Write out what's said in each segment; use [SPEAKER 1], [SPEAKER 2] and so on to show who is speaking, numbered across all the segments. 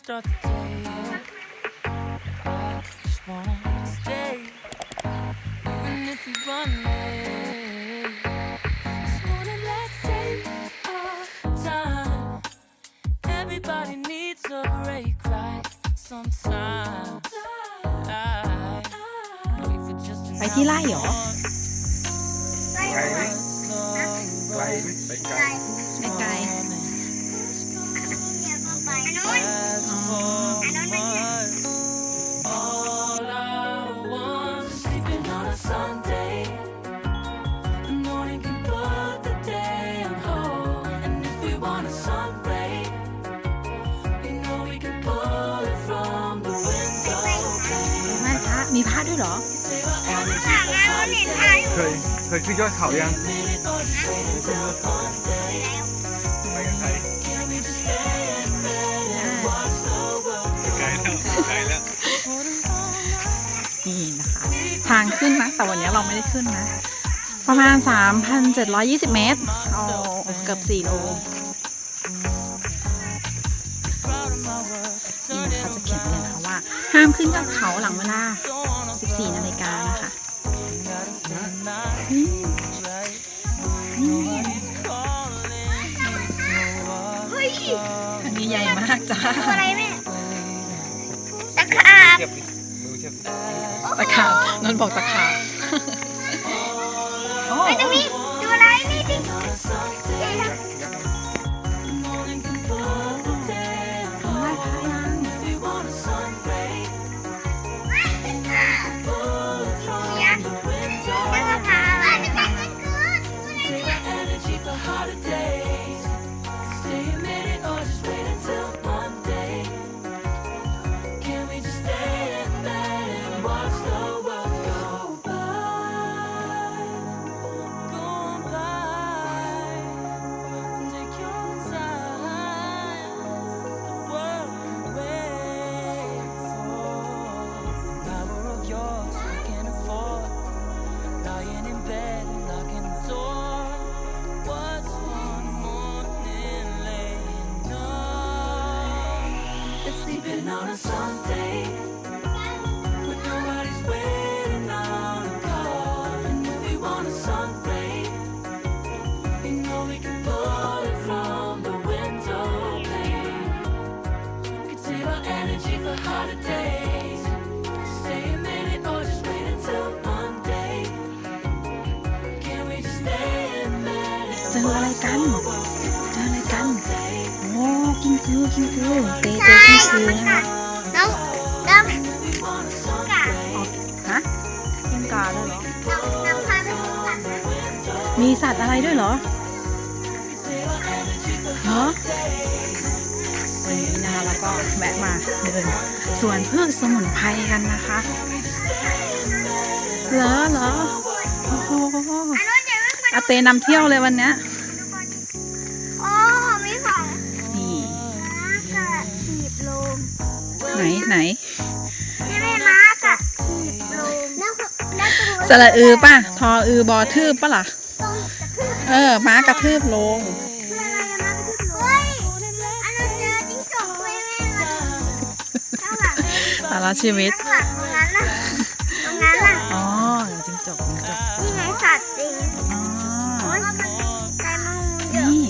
[SPEAKER 1] start the day. I just wanna stay, even if we run late. Just wanna let's take our time. Everybody needs a break, right? Sometimes. I wait for just
[SPEAKER 2] ไปที่ไร่เหรอ
[SPEAKER 3] ไกลไหมไกลไหมไปไกล
[SPEAKER 2] เค
[SPEAKER 3] ยขึ้นยอดเขายัง
[SPEAKER 1] Minute or just wait until Monday.
[SPEAKER 3] ไปกับใคร
[SPEAKER 1] Can we just stay in bed and watch the world
[SPEAKER 3] ไกลแล้วไกลแล้ว
[SPEAKER 2] นี่นะคะ ทางขึ้นนะ แต่วันนี้เราไม่ได้ขึ้นนะ ประมาณ 3,720 เมตรเอาเกือบ4โลนี่นะคะจะเขียนไว้เลยนะคะว่า ห้ามขึ้นยอดเขาหลังเวลา 14 นาฬิกานะ มากจ้า
[SPEAKER 4] อะไรแม่ตะขาบ
[SPEAKER 3] เทียบดิมือเทียบดิ
[SPEAKER 2] ตะขาบนนท์บอกตะขาบ
[SPEAKER 4] จ
[SPEAKER 2] ออะไรกันเจออะไรกัน โอ้ กินคือกินคือเตเจอกินคือนะคะ
[SPEAKER 4] น้
[SPEAKER 2] มีสัตว์อะไรด้วยเหรอเหรอวันนี้นะคะแล้วก็แวะมาเดินสวนพืชสมุนไพรกันนะคะเหรอเหรอโอ้โห
[SPEAKER 4] อันนู้นเดี๋ยวไม่ควร
[SPEAKER 2] อาเตนำเที่ยวเลยวันเนี้ย
[SPEAKER 4] โอ้มีของ
[SPEAKER 2] นี่
[SPEAKER 4] ม้ากับถีบลม
[SPEAKER 2] ไหนไหน
[SPEAKER 4] นี่แม่ม้ากับถีบลมแล้วแล้วตรงนู้น
[SPEAKER 2] สระอือป่ะทออือบอทืบป่ะล่ะ
[SPEAKER 4] ตรงกระทืบ
[SPEAKER 2] เออม้ากระทืบลง
[SPEAKER 4] คืออะไรอะม้ากระทืบลมเฮ้ยอันนั้นเจอจิ้งจกด้วยแม่มาข้างหลัง
[SPEAKER 2] สาระชีวิต
[SPEAKER 4] ข้างหลังตรงนั้นน่ะตรงนั้นน่ะ
[SPEAKER 2] อ๋อจิงจกจิงจก
[SPEAKER 4] นี่ไงสัตว์จริง
[SPEAKER 2] อ๋อ
[SPEAKER 4] โอ๊ยใจมันเยอะ
[SPEAKER 2] นี่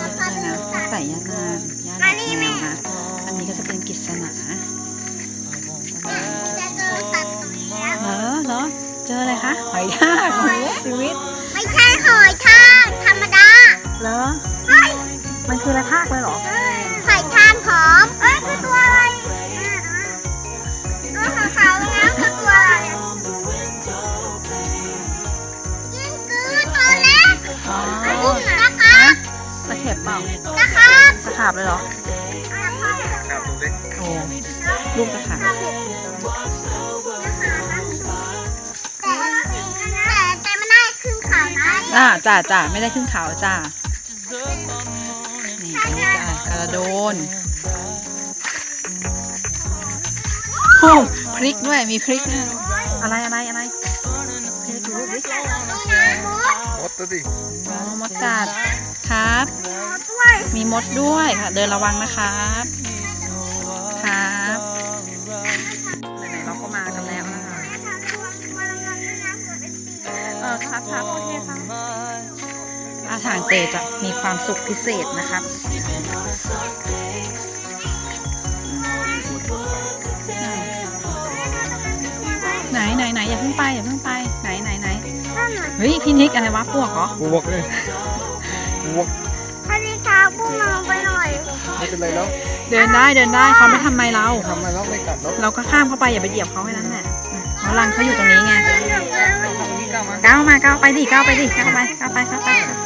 [SPEAKER 2] มันก็จะมีเยอะเลยนะใส่ยานางยา
[SPEAKER 4] มา
[SPEAKER 2] ด
[SPEAKER 4] นี่
[SPEAKER 2] อก
[SPEAKER 4] แม่
[SPEAKER 2] แมวนะอันนี้ก็จะเป็นกิษณา
[SPEAKER 4] จะเจอสัตว์ตรงนี้แล้ว
[SPEAKER 2] เหรอเหรอเจออะไรคะหอยทากโอ้โหชีวิต
[SPEAKER 4] ไม่ใช่หอย
[SPEAKER 2] เหรอ
[SPEAKER 4] เฮ้ย
[SPEAKER 2] มันคืออะไรทากเลยเหรอ
[SPEAKER 4] หอยทากหอมเอ้ยคือตัวอะไรตัวขาวๆนะคือตัวอะไรกิ้งกือตัวเล็ก
[SPEAKER 2] อ๋อ
[SPEAKER 4] กุ้งนะคะ
[SPEAKER 2] ตะเข็บเปล่า
[SPEAKER 4] นะคะ
[SPEAKER 2] ตะขาบเลยเหรอ
[SPEAKER 3] ข้าวตัวเล็ก
[SPEAKER 2] โอ้ลูกตะขาบ
[SPEAKER 4] แต่แต่แต่มันได้ครึ่งขาวนะ
[SPEAKER 2] อ่าจ้าจ้าไม่ได้ขึ้นเขาจ้า นี่อันนี้ก็อะไรกระโดนโอ้พริกด้วยมีพริกด้วยอะไรอะไรอะไรพริกดูดิ
[SPEAKER 4] นี่นะมด
[SPEAKER 3] มดตัวดิ
[SPEAKER 2] อ๋อมดกัดครับ
[SPEAKER 4] ด้วย
[SPEAKER 2] มีมดด้วยค่ะ เดินระวังนะครับาทางเตจะมีความสุขพิเศษนะครับไหนไหนไหนอย่าเพิ่งไปอย่าเพิ่งไปไหนไหนไหน
[SPEAKER 4] ข้าวหน่อย
[SPEAKER 2] เฮ้ยพี่นิกอะไรวะปวกเหรอ
[SPEAKER 3] บวกเลยบวก
[SPEAKER 4] สวัสดีครับพุ่งมาลงไปหน่อย
[SPEAKER 3] ไม่เป็นไรแล้ว
[SPEAKER 2] เดินได้เดินได้เขาไม่ทำอะไรเรา
[SPEAKER 3] ทำไมแล้วไม่กัดแล้ว
[SPEAKER 2] เราก็ข้ามเข้าไปอย่าไปเหยียบเขาแค่นั้นแหละเพราะรังเขาอยู่ตรงนี้ไง
[SPEAKER 4] เดินหลงแล้ว
[SPEAKER 3] ทำนี้ก้าวมา
[SPEAKER 2] ก้าวมาก้าวไปดิก้าวไปดิก้าวไปก้าวไปก้าวไปก้าวไป
[SPEAKER 4] ว่า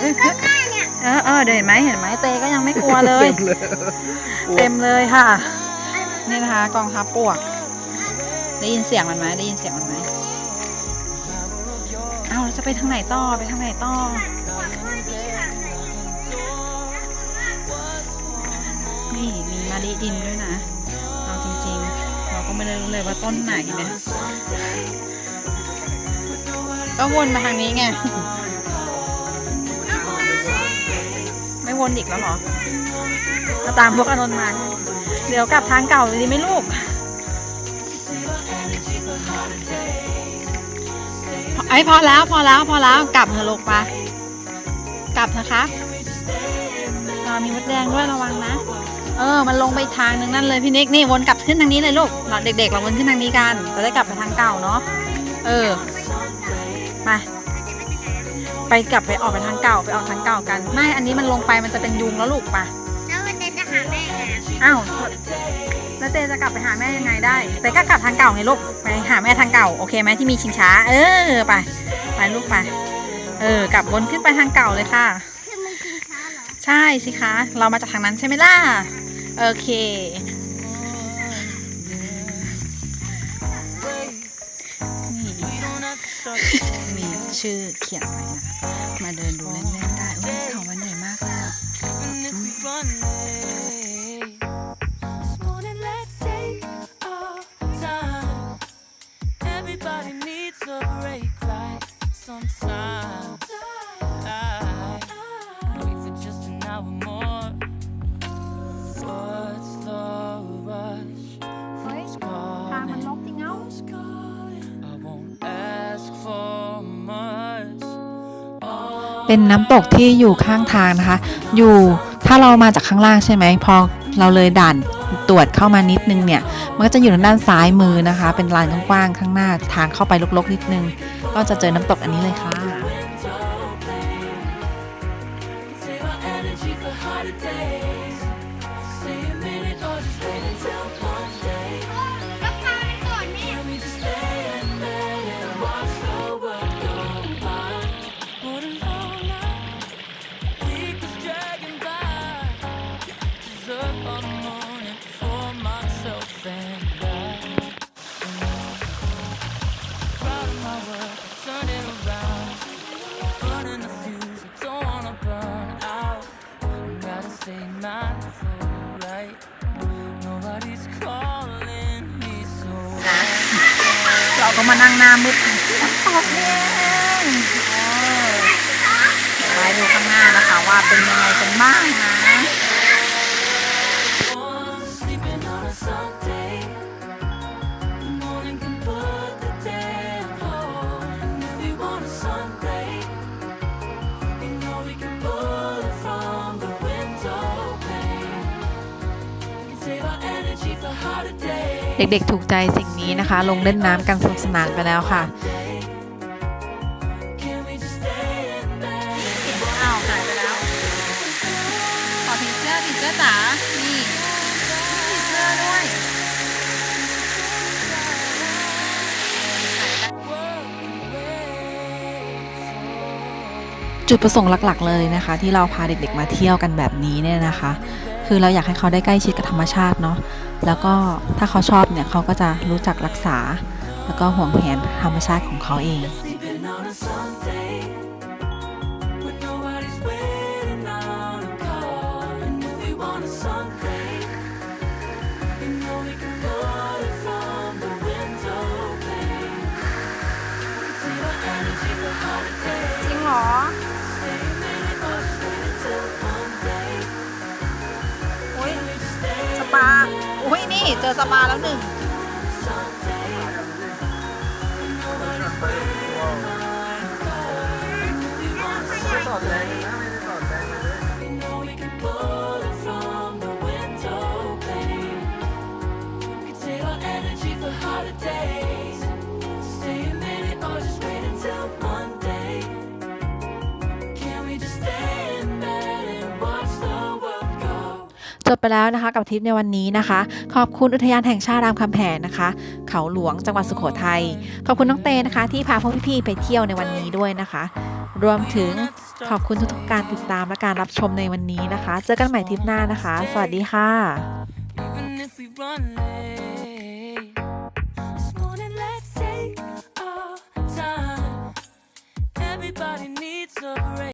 [SPEAKER 4] เดิน
[SPEAKER 2] เอ้ย
[SPEAKER 4] ใกล้ๆเนี่ย
[SPEAKER 2] เออเออเดินไหมเห็นไหมเตก็ยังไม่กลัวเลย
[SPEAKER 3] เลย
[SPEAKER 2] เต็มเลยค่ะ นี่นะคะกองทัพปวก ได้ยินเสียงมันไหมได้ยินเสียงมันไหมเอ้าเราจะไปทางไหนต่อไปทางไหนต่อนี่มีมะลิดินด้วยนะเอาจริงๆ เราก็ไม่ได้รู้เลยว่าต้นไหนเนี่ยก็วนมาทางนี้ไง วนอีกแล้วเหรอมาตามพวกอานนท์มา เดี๋ยวกลับทางเก่าดีไหมลูก ไอ้ยพอแล้วพอแล้วพอแล้วกลับเถอะลูกไปกลับเถอะครับอ่ามีมดแดงด้วยระวังนะ เออ มันลงไปทางหนึ่งนั่นเลยพี่นิกนี่วนกลับขึ้นทางนี้เลยลูกเราเด็กๆเราวนขึ้นทางนี้กันจะได้กลับไปทางเก่าเนาะ เออไป ไปกลับไปออกไปทางเก่าไปออกทางเก่ากันไม่อันนี้มันลงไปมันจะเป็นยุงแล้วลูกไป
[SPEAKER 4] แล้ววันนี้จะหาแม่ไง
[SPEAKER 2] อ้าวแล้วเตจะกลับไปหาแม่ยังไงได้เตก็กลับทางเก่าไงลูกไปหาแม่ทางเก่าโอเคไหมที่มีชิงช้า เออไปไปลูกไปเออกลับวนขึ้นไปทางเก่าเลยค่ะ
[SPEAKER 4] คือมึงกินข้าวเหรอ
[SPEAKER 2] ใช่สิคะ เรามาจากทางนั้นใช่ไหมล่ะโอเคนี่มี ชื่อเขียนไว้นะ มาเดินดูเล่นๆได้อุ้ยเขาวันไหนมา เป็
[SPEAKER 5] นน้ำตกที่อยู่ข้างทางนะคะ อยู่ถ้าเรามาจากข้างล่างใช่ไหมพอเราเลยด่านตรวจเข้ามานิดนึงเนี่ย มันก็จะอยู่ทางด้านซ้ายมือนะคะ เป็นลานกว้างๆข้างหน้าทางเข้าไปลกๆนิดนึง ก็จะเจอน้ำตกอันนี้เลยค่ะ
[SPEAKER 4] ก็
[SPEAKER 2] มานั่งหน้ามืดน้ำตกนี่เองไปดูข้างหน้านะคะว่าเป็นยังไงกันบ้างนะ
[SPEAKER 5] เด็กๆ ถูกใจสิ่งนี้นะคะ ลงเล่นน้ำกันสนุกสนานไปแล้วค่ะ
[SPEAKER 1] Can we just stay in bed?
[SPEAKER 2] อ้าวหายไปแล้วขอผีเสื้อผีเสื้อจ๋านี่มีผีเสื้อด้วย
[SPEAKER 5] จุดประสงค์หลัก ๆ เลยนะคะ ที่เราพาเด็กๆมาเที่ยวกันแบบนี้เนี่ยนะคะ คือเราอยากให้เขาได้ใกล้ชิดกับธรรมชาติเนาะแล้วก็ถ้าเขาชอบเนี่ยเขาก็จะรู้จักรักษา แล้วก็ห่วงแหนธรรมชาติของเขาเอง
[SPEAKER 2] เจอสปาแล้วหนึ่ง
[SPEAKER 1] ไม่ได้
[SPEAKER 3] สอแรงนะไม่ได้สอแรงเลย
[SPEAKER 5] จบไปแล้วนะคะ กับทริปในวันนี้นะคะ ขอบคุณอุทยานแห่งชาติรามคำแหงนะคะ เขาหลวงจังหวัดสุโขทัยขอบคุณน้องเตนะคะ ที่พาพวกพี่ๆไปเที่ยวในวันนี้ด้วยนะคะ รวมถึงขอบคุณทุกๆการติดตามและการรับชมในวันนี้นะคะ เจอกันใหม่ทริปหน้านะคะ สวัสดีค่ะ